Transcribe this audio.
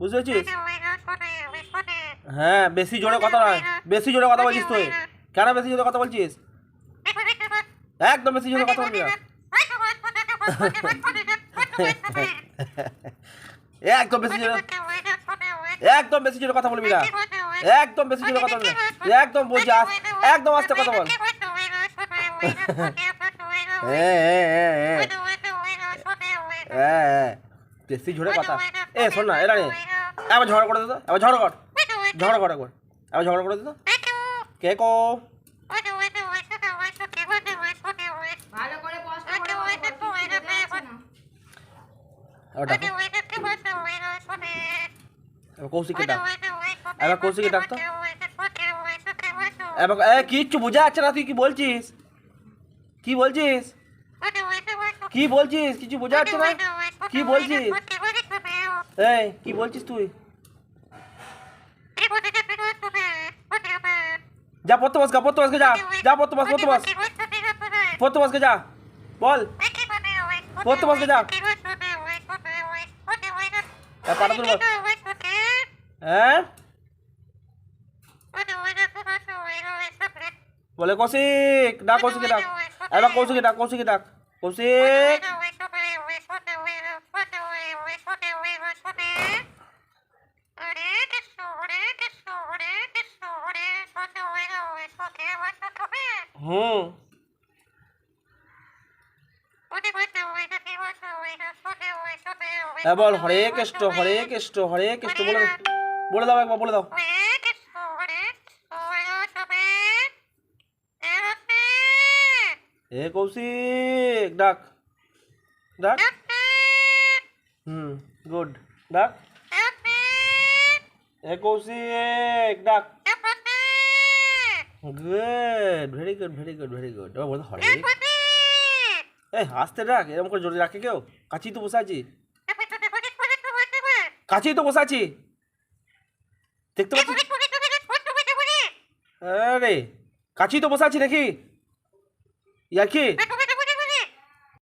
বুঝতে পেরেছিস হ্যাঁ বেশি জোরে কথা নয়। বেশি জোরে কথা বলছিস তুই। কেন বেশি জোরে কথা বলছিস? একদম বেশি জোরে কথা বলবি না। একদম বেশি জোরে একদম বেশি জোরে কথা বলবি না। একদম বেশি জোরে কথা বলবি একদম বলছি আস- একদম আস্তে কথা বল। হ্যাঁ হ্যাঁ হ্যাঁ হ্যাঁ। হ্যাঁ হ্যাঁ। বেশি জোরে কথা এ শোন না এরা নে এবার ঝগড়া করে দিত এবার ঝগড়া কর ঝগড়া কর একবার এবার ঝগড়া করে দিত কে কো ডাকো এবার ডাক তো এবার কিচ্ছু বোঝা যাচ্ছে না তুই কি বলছিস কি বলছিস কি বলছিস কিছু বোঝা যাচ্ছে না কি বলছিস? এই, কি বলছিস তুই? যা পড়তে বস গা পড়তে বসকে যা যা পড়তে বস পড়তে বস পড়তে বসকে যা, বল। পড়তে বসকে যা পাটা তুলে বল হ্যাঁ বলে কৌশিক, ডাক কৌশিকে ডাক। এবার কৌশিকে ডাক কৌশিকে ডাক। কৌশিক। হুম এ বল, হরে কৃষ্ণ হরে কৃষ্ণ হরে কৃষ্ণ, বলে বলে দাও একবার, বলে দাও। এ কৌশিক, ডাক ডাক। হুম গুড ডাক। এ কৌশিক, ডাক। Good very good very good very good এবার বলতে, হরে? এই হাসতে ডাক এরকম করে জোরে রাখে কেউ? কাছেই তো বসে আছি। কাছেই তো বসে আছি। দেখতে পাচ্ছি আরে, কাছেই তো বসে আছি নাকি? ইয়ার কি